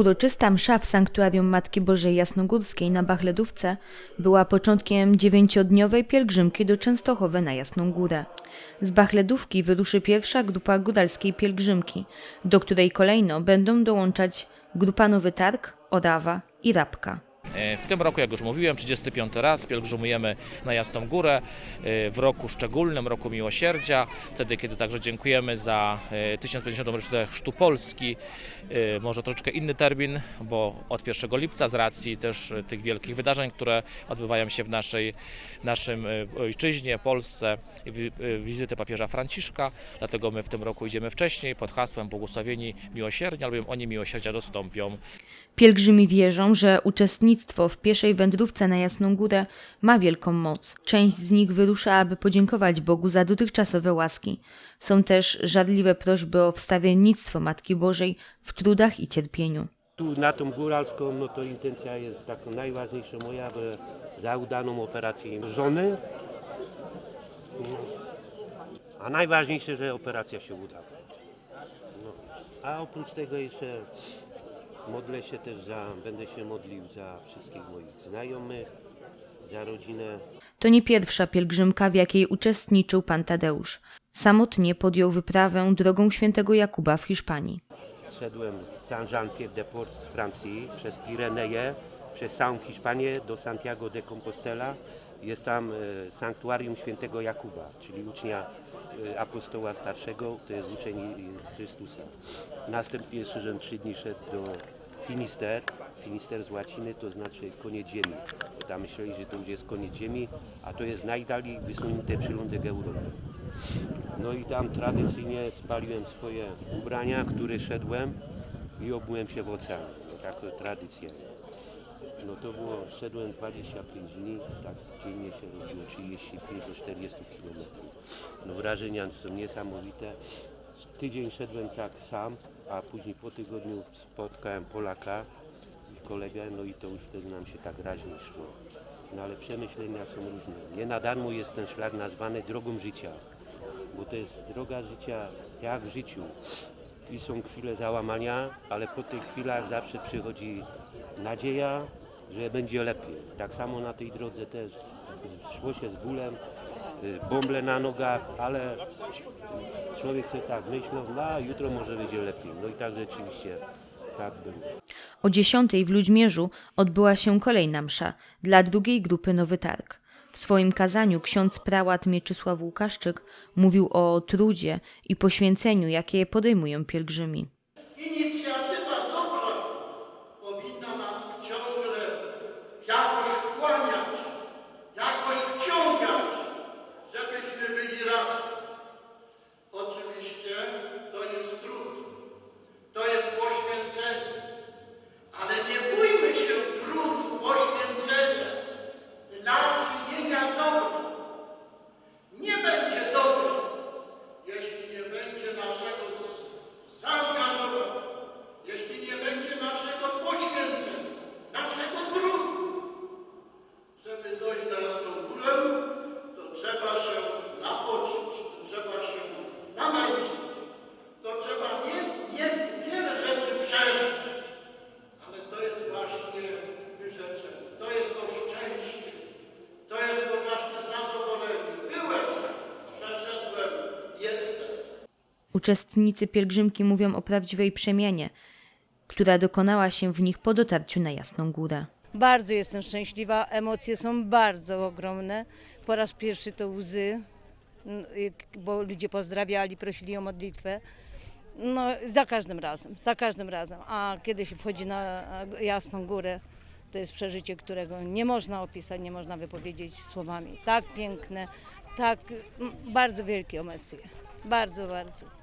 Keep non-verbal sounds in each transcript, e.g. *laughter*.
Uroczysta msza w sanktuarium Matki Bożej Jasnogórskiej na Bachledówce była początkiem dziewięciodniowej pielgrzymki do Częstochowy na Jasną Górę. Z Bachledówki wyruszy pierwsza grupa góralskiej pielgrzymki, do której kolejno będą dołączać grupa Nowy Targ, Orawa i Rabka. E, W tym roku, jak już mówiłem, 35 raz pielgrzymujemy na Jasną Górę e, w roku szczególnym, roku miłosierdzia, wtedy kiedy także dziękujemy za e, 1050. rocznicę Chrztu Polski. E, Może troszeczkę inny termin, bo od 1 lipca z racji też e, tych wielkich wydarzeń, które odbywają się w naszej, naszym e, ojczyźnie, Polsce, e, wizyty papieża Franciszka, dlatego my w tym roku idziemy wcześniej pod hasłem Błogosławieni miłosierdzia, albowiem oni miłosierdzia dostąpią. Pielgrzymi wierzą, że uczestnictwo w pieszej wędrówce na Jasną Górę ma wielką moc. Część z nich wyrusza, aby podziękować Bogu za dotychczasowe łaski. Są też żarliwe prośby o wstawiennictwo Matki Bożej w trudach i cierpieniu. Tu na tą góralską, no to intencja jest taką najważniejsza moja, za udaną operację żony. A najważniejsze, że operacja się uda. No. A oprócz tego jeszcze modlę się też za, będę się modlił za wszystkich moich znajomych, za rodzinę. To nie pierwsza pielgrzymka, w jakiej uczestniczył pan Tadeusz. Samotnie podjął wyprawę drogą świętego Jakuba w Hiszpanii. Zszedłem z Saint-Jean-Pied-de-Port z Francji przez Pireneje, przez całą Hiszpanię do Santiago de Compostela. Jest tam e, sanktuarium świętego Jakuba, czyli ucznia apostoła starszego, to jest uczeń Chrystusa. Następnie jeszcze żem trzy dni szedł do Finister. Finister z łaciny to znaczy koniec ziemi. Tam myśleli, że to już jest koniec ziemi, a to jest najdalej wysunięty przylądek Europy. No i tam tradycyjnie spaliłem swoje ubrania, które szedłem i obmyłem się w ocean. No, taką tradycję. No to było, szedłem 25 dni, tak dziennie się robiło 35 do 40 km. No wrażenia są niesamowite. Tydzień szedłem tak sam, a później po tygodniu spotkałem Polaka, kolegę, no i to już wtedy nam się tak raźnie szło. No ale przemyślenia są różne. Nie na darmo jest ten szlak nazwany drogą życia bo to jest droga życia jak w życiu. I są chwile załamania, ale po tych chwilach zawsze przychodzi nadzieja, że będzie lepiej. Tak samo na tej drodze też szło się z bólem, y, bąble na nogach, ale człowiek sobie tak myślał, no a jutro może będzie lepiej. No i tak rzeczywiście tak było. O dziesiątej w Ludźmierzu odbyła się kolejna msza dla drugiej grupy Nowy Targ. W swoim kazaniu ksiądz prałat Mieczysław Łukaszczyk mówił o trudzie i poświęceniu, jakie podejmują pielgrzymi. Inicjatywa dobra powinna nas ciągle jakoś wchłaniać, jakoś wciągać, żebyśmy byli razem. Oczywiście to jest trud, to jest poświęcenie, ale nie bójmy się trudu, poświęcenia dla czynienia dobra. Nie będzie dobro, jeśli nie będzie naszego z- zaangażowania, jeśli nie będzie naszego poświęcenia, naszego trudu. Żeby dojść na jasną górę, to trzeba się napoczyć, to trzeba się namęczyć, to trzeba nie, nie wiele rzeczy przeżyć, ale to jest właśnie wyrzeczenie, to jest to szczęście, to jest to właśnie zadowolenie. Byłem, przeszedłem, jestem. Uczestnicy pielgrzymki mówią o prawdziwej przemianie, która dokonała się w nich po dotarciu na Jasną Górę. Bardzo jestem szczęśliwa, emocje są bardzo ogromne. Po raz pierwszy to łzy, y, bo ludzie pozdrawiali, prosili o modlitwę. No, za każdym razem, za każdym razem. A kiedy się wchodzi na e, Jasną Górę, to jest przeżycie, którego nie można opisać, nie można wypowiedzieć słowami. Tak piękne, tak bardzo wielkie emocje. Bardzo, bardzo.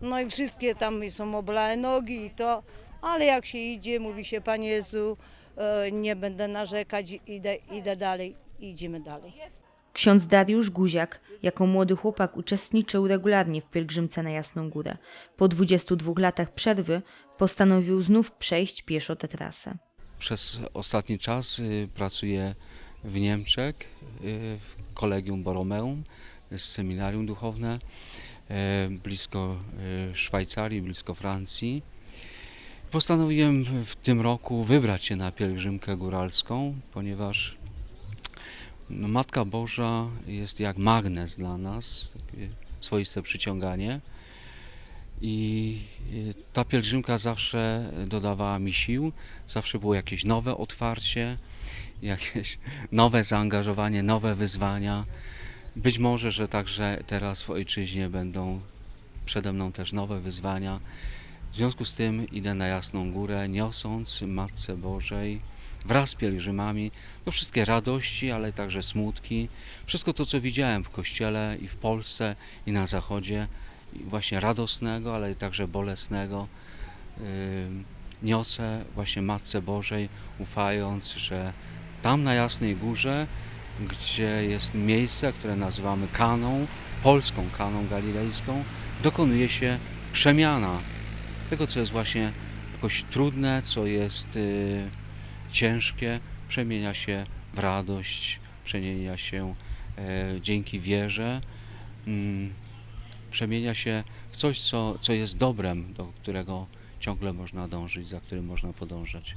No i wszystkie tam są oblane nogi i to, ale jak się idzie, mówi się, Panie Jezu, e, nie będę narzekać, idę, idę dalej i idziemy dalej. Ksiądz Dariusz Guziak, jako młody chłopak, uczestniczył regularnie w pielgrzymce na Jasną Górę. Po 22 latach przerwy postanowił znów przejść pieszo tę trasę. Przez ostatni czas y, pracuję w Niemczech, y, w Kolegium Borromeum, jest seminarium duchowne, blisko y, Szwajcarii, blisko Francji. Postanowiłem w tym roku wybrać się na pielgrzymkę góralską, ponieważ no, Matka Boża jest jak magnes dla nas, swoiste przyciąganie. I y, ta pielgrzymka zawsze dodawała mi sił, zawsze było jakieś nowe otwarcie, jakieś *laughs* nowe zaangażowanie, nowe wyzwania. Być może, że także teraz w ojczyźnie będą przede mną też nowe wyzwania. W związku z tym idę na Jasną Górę, niosąc Matce Bożej wraz z pielgrzymami no wszystkie radości, ale także smutki, wszystko to, co widziałem w Kościele i w Polsce i na Zachodzie, właśnie radosnego, ale także bolesnego, yy, niosę właśnie Matce Bożej, ufając, że tam na Jasnej Górze, gdzie jest miejsce, które nazywamy Kaną, polską Kaną Galilejską, dokonuje się przemiana tego, co jest właśnie jakoś trudne, co jest y, ciężkie, przemienia się w radość, przemienia się e, dzięki wierze, mm, przemienia się w coś, co, co jest dobrem, do którego ciągle można dążyć, za którym można podążać.